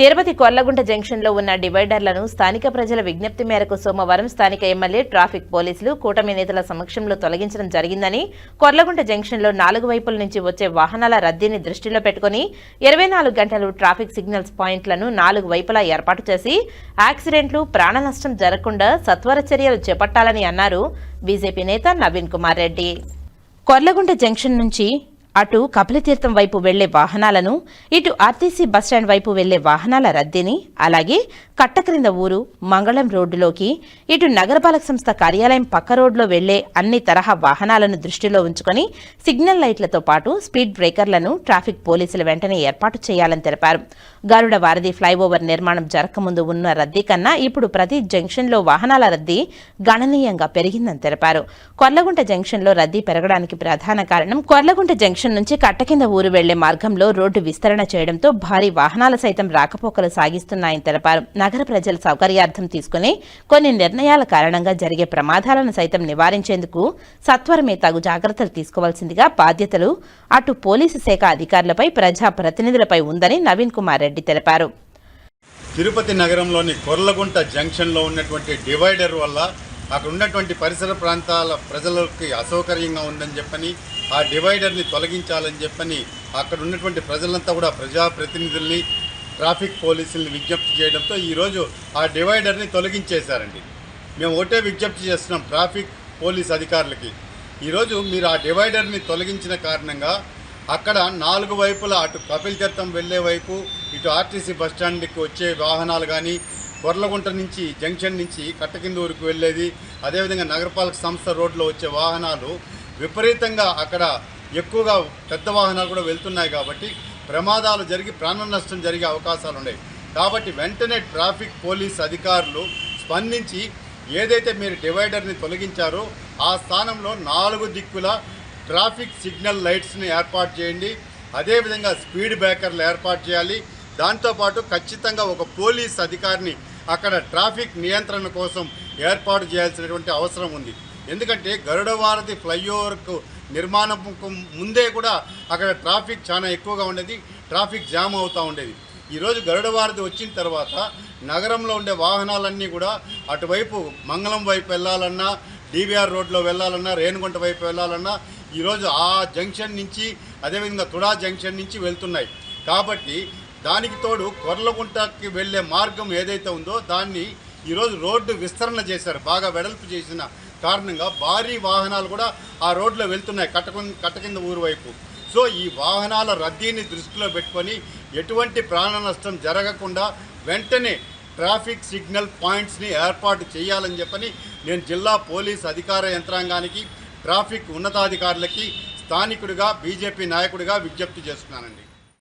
తిరుపతి కొర్లగుంట జంక్షన్లో ఉన్న డివైడర్లను స్థానిక ప్రజల విజ్ఞప్తి మేరకు సోమవారం స్థానిక ఎమ్మెల్యే ట్రాఫిక్ పోలీసులు కూటమి నేతల సమక్షంలో తొలగించడం జరిగిందని కొర్లగుంట జంక్షన్లో నాలుగు వైపుల నుంచి వచ్చే వాహనాల రద్దీని దృష్టిలో పెట్టుకుని ఇరవై నాలుగు గంటలు ట్రాఫిక్ సిగ్నల్స్ పాయింట్లను నాలుగు వైపులా ఏర్పాటు చేసి యాక్సిడెంట్లు ప్రాణ నష్టం జరగకుండా సత్వర చర్యలు చేపట్టాలని అన్నారు బీజేపీ నేత నవీన్ కుమార్ రెడ్డి. కొర్లగుంట జంక్షన్ నుంచి అటు కపిలతీర్థం వైపు వెళ్ళే వాహనాలను ఇటు ఆర్టీసీ బస్టాండ్ వైపు వెళ్ళే వాహనాల రద్దీని అలాగే కట్టక్రింద ఊరు మంగళం రోడ్డులోకి ఇటు నగరపాలక సంస్థ కార్యాలయం పక్క రోడ్లో వెళ్ళే అన్ని తరహా వాహనాలను దృష్టిలో ఉంచుకొని సిగ్నల్ లైట్లతో పాటు స్పీడ్ బ్రేకర్లను ట్రాఫిక్ పోలీసులు వెంటనే ఏర్పాటు చేయాలని తెలిపారు. గరుడ వారధి ఫ్లైఓవర్ నిర్మాణం జరగకముందు ఉన్న రద్దీ కన్నా ఇప్పుడు ప్రతి జంక్షన్లో వాహనాల రద్దీ గణనీయంగా పెరిగిందని తెలిపారు. కొర్లగుంట జంక్షన్లో రద్దీ పెరగడానికి ప్రధాన కారణం కొర్లగుంట జంక్షన్ నుంచి కట్ట కింద ఊరు వెళ్ళే మార్గంలో రోడ్డు విస్తరణ చేయడంతో భారీ వాహనాలు సైతం రాకపోకలు సాగిస్తున్నాయని తెలిపారు. నగర ప్రజల సౌకర్యార్థం తీసుకుని కొన్ని నిర్ణయాల కారణంగా జరిగే ప్రమాదాలను సైతం నివారించేందుకు సత్వరమే తగు జాగ్రత్తలు తీసుకోవాల్సిందిగా బాధ్యతలు అటు పోలీసు శాఖ అధికారులపై ప్రజా ప్రతినిధులపై ఉందని నవీన్ కుమార్ రెడ్డి తెలిపారు. తిరుపతి నగరంలోని కొర్లగుంట జంక్షన్లో ఉన్నటువంటి డివైడర్ వల్ల అక్కడ ఉన్నటువంటి పరిసర ప్రాంతాల ప్రజలకి అసౌకర్యంగా ఉందని చెప్పని ఆ డివైడర్ని తొలగించాలని చెప్పని అక్కడ ఉన్నటువంటి ప్రజలంతా కూడా ప్రజాప్రతినిధుల్ని ట్రాఫిక్ పోలీసుల్ని విజ్ఞప్తి చేయడంతో ఈరోజు ఆ డివైడర్ని తొలగించేశారండి. మేము ఒకటే విజ్ఞప్తి చేస్తున్నాం ట్రాఫిక్ పోలీస్ అధికారులకి. ఈరోజు మీరు ఆ డివైడర్ని తొలగించిన కారణంగా అక్కడ నాలుగు వైపులా అటు కపిల్ తీర్థం వెళ్ళే వైపు ఇటు ఆర్టీసీ బస్ స్టాండ్కి వచ్చే వాహనాలు కానీ కొర్లగుంట నుంచి జంక్షన్ నుంచి కట్టకిందూరుకు వెళ్ళేది అదేవిధంగా నగరపాలక సంస్థ రోడ్లో వచ్చే వాహనాలు విపరీతంగా అక్కడ ఎక్కువగా పెద్ద వాహనాలు కూడా వెళ్తున్నాయి కాబట్టి ప్రమాదాలు జరిగి ప్రాణ నష్టం జరిగే అవకాశాలు ఉన్నాయి. కాబట్టి వెంటనే ట్రాఫిక్ పోలీస్ అధికారులు స్పందించి ఏదైతే మీరు డివైడర్ని తొలగించారో ఆ స్థానంలో నాలుగు దిక్కుల ట్రాఫిక్ సిగ్నల్ లైట్స్ని ఏర్పాటు చేయండి. అదేవిధంగా స్పీడ్ బ్రేకర్లు ఏర్పాటు చేయాలి. దాంతోపాటు ఖచ్చితంగా ఒక పోలీస్ అధికారిని అక్కడ ట్రాఫిక్ నియంత్రణ కోసం ఏర్పాటు చేయాల్సినటువంటి అవసరం ఉంది. ఎందుకంటే గరుడవారధి ఫ్లైఓవర్కు నిర్మాణంకు ముందే కూడా అక్కడ ట్రాఫిక్ చాలా ఎక్కువగా ఉండేది ట్రాఫిక్ జామ్ అవుతూ ఉండేది. ఈరోజు గరుడవారధి వచ్చిన తర్వాత నగరంలో ఉండే వాహనాలన్నీ కూడా అటువైపు మంగళం వైపు వెళ్ళాలన్నా డివిఆర్ రోడ్లో వెళ్ళాలన్నా రేణుగుంట వైపు వెళ్ళాలన్నా ఈరోజు ఆ జంక్షన్ నుంచి అదేవిధంగా తుడా జంక్షన్ నుంచి వెళ్తున్నాయి. కాబట్టి దానికి తోడు కొర్లగుంటకి వెళ్ళే మార్గం ఏదైతే ఉందో దాన్ని ఈరోజు రోడ్డు విస్తరణ చేశారు బాగా వెడల్పు చేసిన కారణంగా భారీ వాహనాలు కూడా ఆ రోడ్లో వెళ్తున్నాయి కట్టకు కట్టకింద ఊరు వైపు. సో ఈ వాహనాల రద్దీని దృష్టిలో పెట్టుకొని ఎటువంటి ప్రాణ నష్టం జరగకుండా వెంటనే ట్రాఫిక్ సిగ్నల్ పాయింట్స్ని ఏర్పాటు చేయాలని చెప్పని నేను జిల్లా పోలీస్ అధికార యంత్రాంగానికి ట్రాఫిక్ ఉన్నతాధికారులకి స్థానికుడిగా బీజేపీ నాయకుడిగా విజ్ఞప్తి చేస్తున్నానండి.